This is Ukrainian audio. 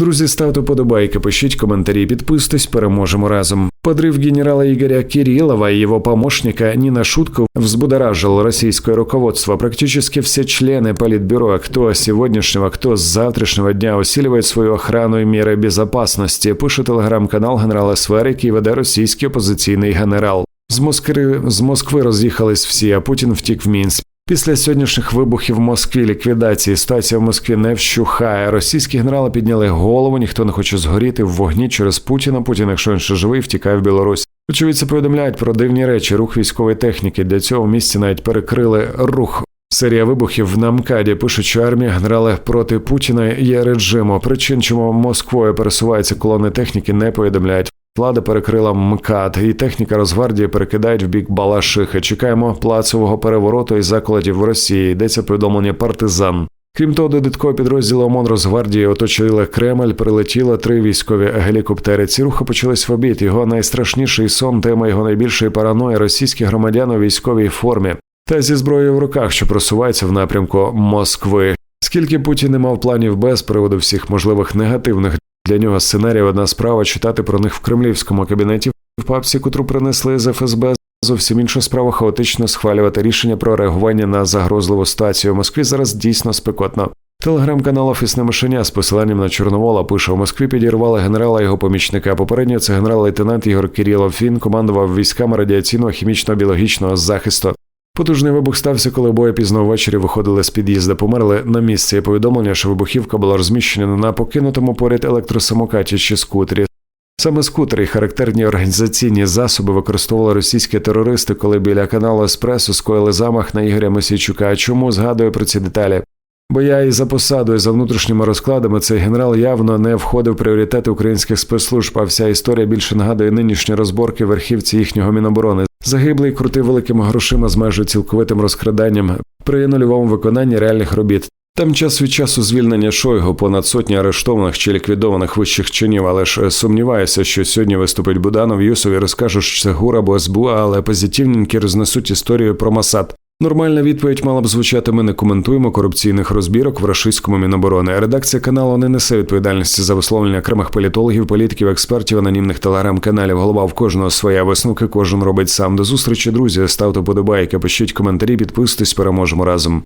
Друзі, ставте подобайки, пишіть комментарии, підписуйтесь, переможемо разом. Подрыв генерала Игоря Кириллова и его помощника Нина Шутко взбудоражил российское руководство. Практически все члены Политбюро, кто с сегодняшнего, кто с завтрашнего дня усиливает свою охрану и меры безопасности, пише телеграм-канал генерала СВР, який веде російський опозиційний генерал. З Москви, з Москви роз'їхались всі, а Путін втік в Мінськ. Після сьогоднішніх вибухів в Москві ліквідації ситуація в Москві не вщухає. Російські генерали підняли голову, ніхто не хоче згоріти в вогні через Путіна. Путін, якщо він ще живий, втікає в Білорусь. Очевидці повідомляють про дивні речі, рух військової техніки. Для цього в місті навіть перекрили рух. Серія вибухів в Намкаді пишуть, що армія генерали проти Путіна є режиму. Причин, чому Москвою пересуваються колони техніки, не повідомляють. Влада перекрила МКАД, і техніка Росгвардії перекидають в бік Балашихи. Чекаємо плацового перевороту і заколотів в Росії. Йдеться повідомлення партизан. Крім того, додаткові підрозділи ОМОН Росгвардії оточили Кремль, прилетіло три військові гелікоптери. Ці рухи почались в обід. Його найстрашніший сон, тема його найбільшої параної російські громадяни у військовій формі та зі зброєю в руках, що просувається в напрямку Москви. Скільки Путін не мав планів без приводу всіх можливих негативних для нього сценаріїв одна справа читати про них в кремлівському кабінеті в папці, котру принесли з ФСБ. Зовсім інша справа хаотично схвалювати рішення про реагування на загрозливу ситуацію в Москві зараз дійсно спекотно. Телеграм-канал Офісне мишеня з посиланням на Чорновола пише: у Москві підірвали генерала його помічника. Попередньо це генерал-лейтенант Ігор Кирилов. Він командував військами радіаційного хімічно-біологічного захисту. Потужний вибух стався, коли обоє пізно ввечері виходили з під'їзда. Померли на місці. Є повідомлення, що вибухівка була розміщена на покинутому поряд електросамокаті чи скутері. Саме скутери і характерні організаційні засоби використовували російські терористи, коли біля каналу Еспресо скоїли замах на Ігоря Мосійчука. Чому згадую про ці деталі? Бо я і за посадою, і за внутрішніми розкладами цей генерал явно не входив в пріоритети українських спецслужб, а вся історія більше нагадує нинішні розборки верхівці їхнього міноборони. Загиблий крутив великими грошима з майже цілковитим розкраданням при нульовому виконанні реальних робіт. Там час від часу звільнення Шойгу, понад сотні арештованих чи ліквідованих вищих чинів, але ж сумніваюся, що сьогодні виступить Буданов Юсові, розкажуть, що це гур або СБУ, але позитивненькі рознесуть історію про Масад. Нормальна відповідь мала б звучати: ми не коментуємо корупційних розбірок в рашистському міноборони. Редакція каналу не несе відповідальності за висловлення окремих політологів, політиків, експертів, анонімних телеграм-каналів. Голова в кожного своя висновки, кожен робить сам. До зустрічі, друзі. Ставте подобайки, пишіть коментарі, підписуйтесь, переможемо разом.